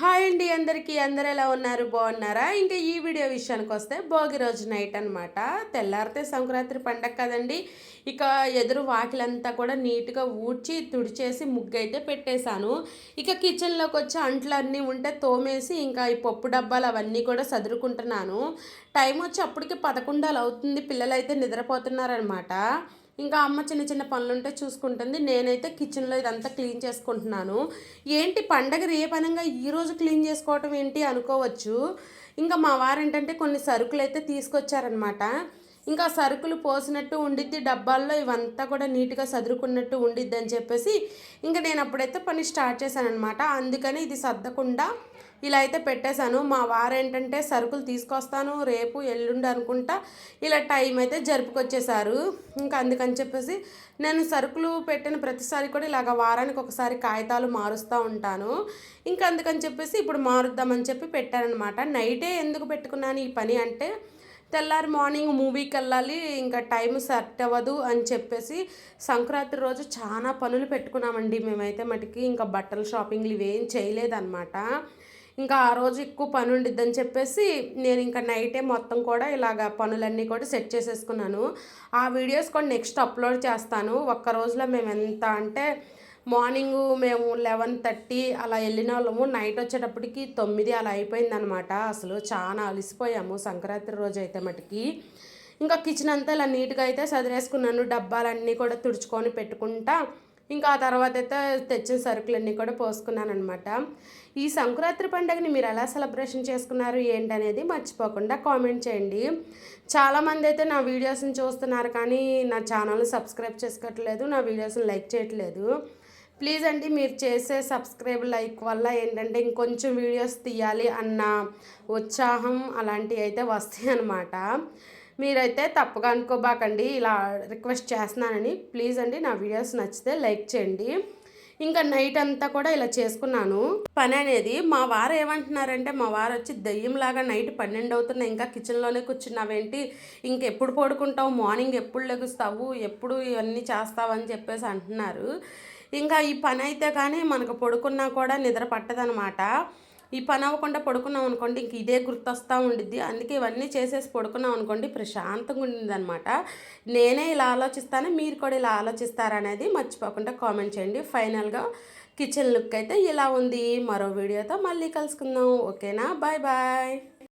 Hi అండి అందరికీ. అందరు ఎలా ఉన్నారు? బాగున్నారా? ఇంకా ఈ వీడియో విషయానికి వస్తే భోగి రోజు నైట్ అనమాట తెల్లారితే సంక్రాంతి పండగ కదండి. ఇక ఎదురు వాకిలంతా కూడా నీట్గా ఊడ్చి తుడిచేసి ముగ్గైతే పెట్టేశాను. ఇక కిచెన్లోకి వచ్చి అంట్లు అన్నీ ఉంటే తోమేసి ఇంకా ఈ పప్పు డబ్బాలు అవన్నీ కూడా సదురుకుంటున్నాను. టైం వచ్చి అప్పటికి పదకొండాలు అవుతుంది. పిల్లలు అయితే నిద్రపోతున్నారనమాట ఇంకా అమ్మ చిన్న చిన్న పనులుంటే చూసుకుంటుంది. నేనైతే కిచెన్లో ఇదంతా క్లీన్ చేసుకుంటున్నాను. ఏంటి పండగ రేపనంగా ఈరోజు క్లీన్ చేసుకోవటం ఏంటి అనుకోవచ్చు. ఇంకా మా వారు ఏంటంటే కొన్ని సరుకులు అయితే తీసుకొచ్చారనమాట ఇంకా సరుకులు పోసినట్టు ఉండిద్ది డబ్బాల్లో ఇవంతా కూడా నీట్గా సదురుకున్నట్టు ఉండిద్ది అని చెప్పేసి ఇంకా నేను అప్పుడైతే పని స్టార్ట్ చేశాను అనమాట అందుకని ఇది సర్దకుండా ఇలా అయితే పెట్టేశాను. మా వారు ఏంటంటే సరుకులు తీసుకొస్తాను రేపు ఎల్లుండి అనుకుంటా ఇలా టైం అయితే జరుపుకొచ్చేసారు ఇంకా అందుకని చెప్పేసి నేను సరుకులు పెట్టిన ప్రతిసారి కూడా ఇలాగ వారానికి ఒకసారి కాగితాలు మారుస్తూ ఉంటాను. ఇంకా అందుకని చెప్పేసి ఇప్పుడు మారుద్దామని చెప్పి పెట్టానమాట నైటే ఎందుకు పెట్టుకున్నాను ఈ పని అంటే తెల్లారి మార్నింగ్ మూవీకి వెళ్ళాలి ఇంకా టైం సెట్ అవ్వదు అని చెప్పేసి సంక్రాంతి రోజు చాలా పనులు పెట్టుకున్నామండి మేమైతే మటుకి. ఇంకా బట్టల షాపింగ్లు ఇవేం చేయలేదన్నమాట ఇంకా ఆ రోజు ఎక్కువ పని ఉండిద్దని చెప్పేసి నేను ఇంకా నైటే మొత్తం కూడా ఇలాగ పనులన్నీ కూడా సెట్ చేసేసుకున్నాను. ఆ వీడియోస్ కూడా నెక్స్ట్ అప్లోడ్ చేస్తాను. ఒక్క రోజులో మేము ఎంత అంటే మార్నింగ్ మేము లెవెన్ థర్టీ అలా వెళ్ళిన వాళ్ళము. నైట్ వచ్చేటప్పటికి తొమ్మిది అలా అయిపోయిందనమాట. అసలు చాలా అలసిపోయాము సంక్రాంతి రోజు అయితే మటుకి. ఇంకా కిచెన్ అంతా ఇలా నీట్గా అయితే సదిరేసుకున్నాను. డబ్బాలన్నీ కూడా తుడుచుకొని పెట్టుకుంటా. ఇంకా ఆ తర్వాత అయితే తెచ్చిన సరుకులన్నీ కూడా పోసుకున్నాను అనమాట ఈ సంక్రాంతి పండుగని మీరు ఎలా సెలబ్రేషన్ చేసుకున్నారు ఏంటనేది మర్చిపోకుండా కామెంట్ చేయండి. చాలామంది అయితే నా వీడియోస్ని చూస్తున్నారు కానీ నా ఛానల్ని సబ్స్క్రైబ్ చేసుకోవట్లేదు నా వీడియోస్ని లైక్ చేయట్లేదు. ప్లీజ్ అండి మీరు చేసే సబ్స్క్రైబ్ లైక్ వల్ల ఏంటంటే ఇంకొంచెం వీడియోస్ తీయాలి అన్న ఉత్సాహం అలాంటివి అయితే వస్తాయి అన్నమాట మీరైతే తప్పుగా అనుకోబాకండి ఇలా రిక్వెస్ట్ చేస్తున్నానని. ప్లీజ్ అండి నా వీడియోస్ నచ్చితే లైక్ చేయండి. ఇంకా నైట్ అంతా కూడా ఇలా చేసుకున్నాను. పని అనేది మా వారు ఏమంటున్నారంటే మా వారు వచ్చి దయ్యంలాగా నైట్ పన్నెండు అవుతున్నా ఇంకా కిచెన్లోనే కూర్చున్నావేంటి? ఇంకెప్పుడు పడుకుంటావు? మార్నింగ్ ఎప్పుడు లెగుస్తావు? ఎప్పుడు ఇవన్నీ చేస్తావు? అని చెప్పేసి అంటున్నారు. ఇంకా ఈ పని అయితే కానీ మనకు పడుకున్నా కూడా నిద్ర పట్టదనమాట. ఈ పని అవ్వకుండా పడుకున్నాం అనుకోండి ఇంక ఇదే గుర్తొస్తూ ఉండిద్ది. అందుకే ఇవన్నీ చేసేసి పడుకున్నాం అనుకోండి ప్రశాంతంగా ఉండిందనమాట నేనే ఇలా ఆలోచిస్తాను మీరు కూడా ఇలా ఆలోచిస్తారనేది మర్చిపోకుండా కామెంట్ చేయండి. ఫైనల్గా కిచెన్ లుక్ అయితే ఇలా ఉంది. మరో వీడియోతో మళ్ళీ కలుసుకుందాం. ఓకేనా? Bye bye.